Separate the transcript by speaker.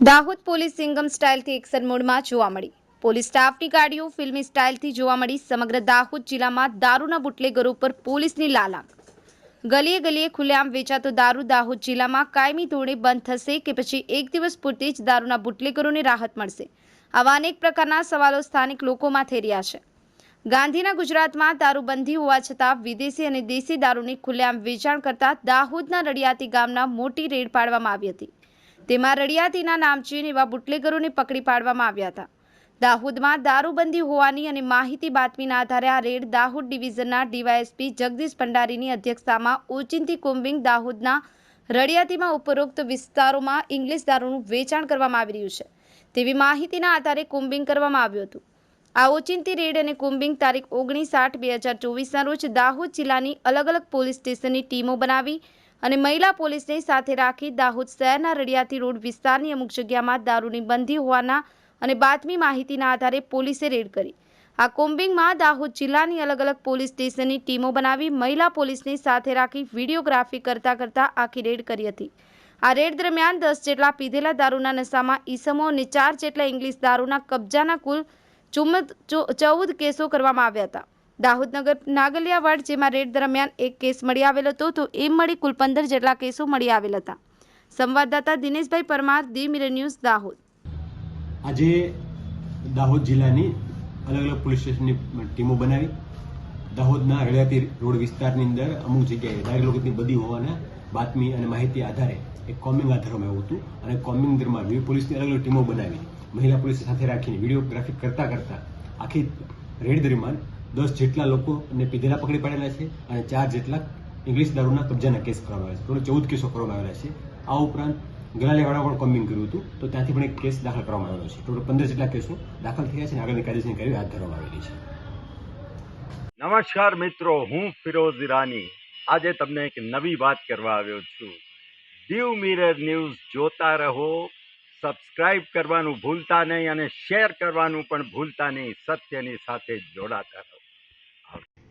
Speaker 1: Dahod police Singham સ્ટાઇલથી action મોડમાં જોવા મળી. પોલીસ સ્ટાફની ગાડીઓ ફિલ્મી સ્ટાઇલથી જોવા મળી. સમગ્ર દાહોદ જિલ્લામાં દારૂના બુટલેગરો પર પોલીસની લાલાંક ગલીએ ગલીએ ખુલ્લેઆમ વેચાતો દારૂ દાહોદ જિલ્લામાં કાયમી ધોરણે બંધ થશે કે પછી એક દિવસ પૂરતી જ દારૂના બુટલેગરોને રાહત મળશે. આવા અનેક પ્રકારના સવાલો સ્થાનિક લોકોમાં થઈ રહ્યા છે. ગાંધીના ગુજરાતમાં દારૂબંધી હોવા છતાં વિદેશી અને દેશી દારૂની ખુલ્લેઆમ વેચાણ કરતા દાહોદના રડિયાતી ગામના મોટી રેડ પાડવામાં આવી હતી. તેમાં રડિયાતીના નામચીન એવા બુટલેગરોને પકડી પાડવામાં આવ્યા હતા. દાહોદમાં દારૂબંધી હોવાની અને માહિતી બાતમીના આધારે આ રેડ દાહોદ ડિવિઝનના ડીવાયએસપી જગદીશ ભંડારીની અધ્યક્ષતામાં ઓચિંતી કોમ્બિંગ દાહોદના રડિયાતીમાં ઉપરોક્ત વિસ્તારોમાં ઇંગ્લિશ દારૂનું વેચાણ કરવામાં આવી રહ્યું છે. તેવી માહિતીના આધારે કોમ્બિંગ કરવામાં આવ્યું હતું. આ ઓચિંતી રેડ અને કોમ્બિંગ તારીખ ઓગણીસ આઠ બે હજાર ચોવીસના રોજ દાહોદ જિલ્લાની અલગ અલગ પોલીસ સ્ટેશનની ટીમો બનાવી અને મહિલા પોલીસને સાથે રાખી દાહોદ શહેરના રડિયાતી રોડ વિસ્તારની અમુક જગ્યામાં દારૂની બંધી હોવાના અને બાતમી માહિતીના આધારે પોલીસે રેડ કરી. આ કોમ્બિંગમાં દાહોદ જિલ્લાની અલગ અલગ પોલીસ સ્ટેશનની ટીમો બનાવી મહિલા પોલીસને સાથે રાખી વિડીયોગ્રાફી કરતા કરતા આખી રેડ કરી હતી. આ રેડ દરમિયાન દસ જેટલા પીધેલા દારૂના નશામાં ઈસમો અને ચાર જેટલા ઇંગ્લિશ દારૂના કબજાના કુલ ચૌદ કેસો કરવામાં આવ્યા હતા. દાહોદ નગર નાગલિયાવાડ, જેમાં રેડ દરમિયાન એક કેસ મળી આવેલ હતો, તો એમ મળી કુલ પંદર જેટલા કેસો મળી આવેલ હતા. સંવાદદાતા Dineshbhai Parmar the mirror news, Dahod.
Speaker 2: આજે દાહોદ જિલ્લાની અલગ અલગ પોલીસ સ્ટેશનની ટીમો બનાવી. દાહોદના રળિયાતી રોડ વિસ્તારની અંદર અમુક જગ્યાએ દારૂ લોકોની બધી હોવાના બાતમી અને માહિતી આધારે એક કોમિંગ આધારમાં આવ્યું હતું અને કોમિંગ દરમિયાન વિવિધ પોલીસની અલગ અલગ ટીમો બનાવી. મહિલા પોલીસ સાથે રાખીને વિડીયોગ્રાફી કરતા કરતા આખી રેડ દરમિયાન દસ જેટલા લોકોને પીધેલા પકડી પાડેલા છે અને ચાર જેટલા ઇંગ્લિશ દારૂના કબજાના કેસ કરવામાં આવ્યા છે. ચૌદ કેસો કરવામાં આવેલા છે. આ ઉપરાંત ગલાલેવાળા પણ કોમ્બિંગ કર્યું હતું, તો ત્યાંથી પણ એક કેસ દાખલ કરવામાં આવેલો છે. ટોટલ પંદર જેટલા કેસો દાખલ થયા છે અને આગળની કાયદેસરની કાર્યવાહી હાથ ધરવામાં આવેલી છે.
Speaker 3: નમસ્કાર મિત્રો, હું ફિરોઝ ઈરાની. આજે તમને એક નવી વાત કરવા આવ્યો છું. દીવ મિરર ન્યૂઝ જોતા રહો, સબસ્ક્રાઇબ કરવાનું ભૂલતા નહીં અને શેર કરવાનું પણ ભૂલતા નહીં. સત્યની સાથે જોડાતા રહો.